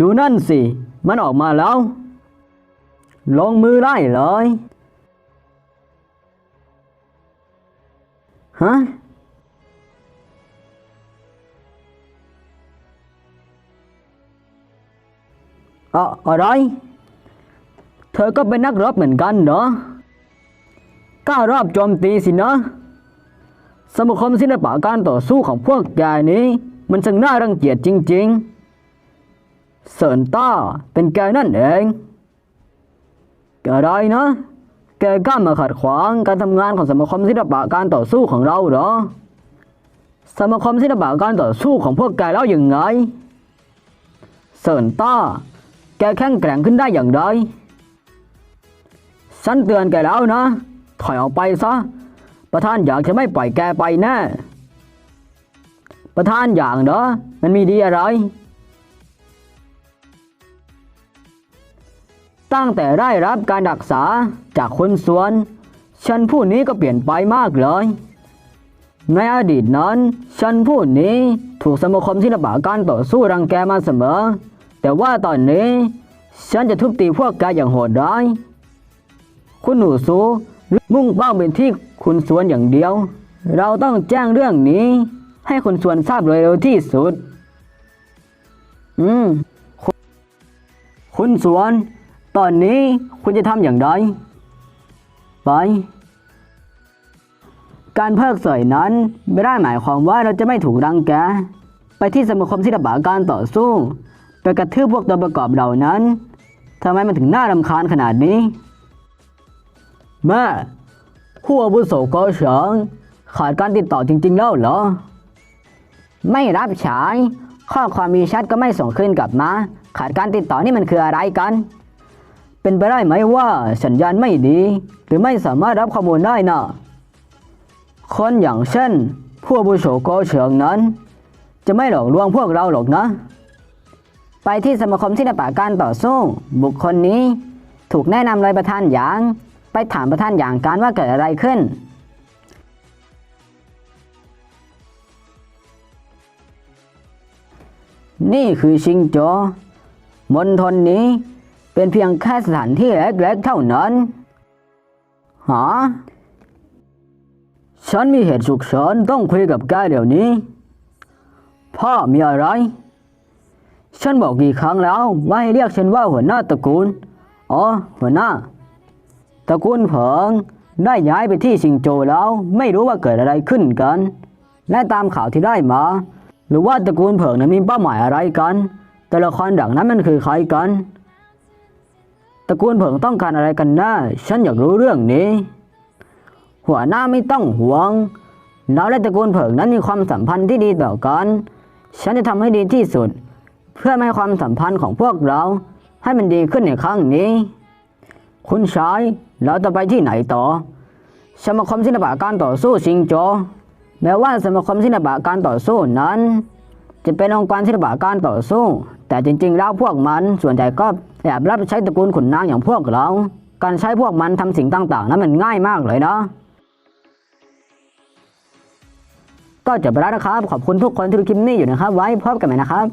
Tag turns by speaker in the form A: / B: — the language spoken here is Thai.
A: ดูนั่นสิ มันออกมาแล้ว ลงมือไล่เลยฮะอะอะไร เธอก็เป็นนักรบเหมือนกันเหรอกล้ารอบโจมตีสินะ สมาคมศิลปะการต่อสู้ของพวกแกนี้ มันช่างน่ารังเกียจจริง ๆ เซินต้าเป็นแกนั่นเองอะไรนะ แกกล้ามาขัดขวางการทำงานของสมาคมศิลปะการต่อสู้ของเราเหรอ สมาคมศิลปะการต่อสู้ของพวกแกแล้วยังไงเซินต้า แกแข็งแกร่งขึ้นได้อย่างไร ฉันเตือนแกแล้วนะ ถอยออกไปซะ ประธานอยากจะไม่ปล่อยแกไปแน่ ประธานอย่างเนอะมันมีดีอะไร ตั้งแต่ได้รับการรักษาจากคนสวน ฉันผู้นี้ก็เปลี่ยนไปมากเลย ในอดีตนั้น ฉันผู้นี้ถูกสมาคมศิลปะการต่อสู้รังแกมาเสมอ แต่ว่าตอนนี้ ฉันจะทุบตีพวกแกอย่างโหดร้าย คุณหนูสูมุ่งเป้าเป็นที่คุณสวนอย่างเดียว เราต้องแจ้งเรื่องนี้ ให้คุณสวนทราบโดยเร็วที่สุด อืม คุณคุณสวน ตอนนี้คุณจะทำอย่างไรไปการเพิกเฉยนั้นไม่ได้หมายความว่าเราจะไม่ถูกรังแก ไปที่สมาคมศิลปะการต่อสู้ ไปกระทืบพวกตัวประกอบเหล่านั้นทำไมมันถึงน่ารำคาญขนาดนี้ แม่ผู้อาวุโสโกเฉิงขาดการติดต่อจริง ๆ แล้วเหรอ ไม่รับฉาย ข้อความมีแชทก็ไม่ส่งขึ้นกลับมา ขาดการติดต่อนี่มันคืออะไรกัน เป็นไปได้ไหมว่าสัญญาณไม่ดี หรือไม่สามารถรับข้อมูลได้นะคนอย่างเช่นผู้อาวุโสโกเฉิงนั้น จะไม่หลอกลวงพวกเราหรอกนะ ไปที่สมาคมศิลปะการต่อสู้ บุคคลนี้ถูกแนะนำโดยประธานหยาง ไปถามประธานหยางการว่าเกิดอะไรขึ้น นี่คือชิงโจมณฑลนี้ เป็นเพียงแค่สถานที่เล็กๆเท่านั้นหาฉันมีเหตุฉุกเฉินต้องคุยกับแกเดี๋ยวนี้ พ่อมีอะไร ฉันบอกกี่ครั้งแล้วว่าให้เรียกฉันว่าหัวหน้าตระกูล อ๋อ หัวหน้า ตระกูลเผิงได้ย้ายไปที่สิงโจแล้วไม่รู้ว่าเกิดอะไรขึ้นกัน และตามข่าวที่ได้มา หรือว่าตระกูลเผิงนั้นมีเป้าหมายอะไรกันตัวละครดังนั้นมันคือใครกัน ตระกูลเผิงต้องการอะไรกันแน่ฉันอยากรู้เรื่องนี้ หัวหน้าไม่ต้องห่วงเราและตระกูลเผิงนั้นมีความสัมพันธ์ที่ดีต่อกัน ฉันจะทำให้ดีที่สุด เพื่อให้ความสัมพันธ์ของพวกเรา ให้มันดีขึ้นในครั้งนี้ คุณชายเราจะไปที่ไหนต่อ สมาคมศิลปะการต่อสู้ชิงโจ แม้ว่าสมาคมศิลปะการต่อสู้นั้น จะเป็นองค์กรศิลปะการต่อสู้ แต่จริงๆแล้วพวกมันส่วนใหญ่ก็แอบรับใช้ตระกูลขุนนางอย่างพวกเรา การใช้พวกมันทำสิ่งต่างๆนั้นมันง่ายมากเลยนะก็จบแล้วนะครับ ขอบคุณทุกคนที่ดูคลิปนี้อยู่นะครับ ไว้พบกันใหม่นะครับ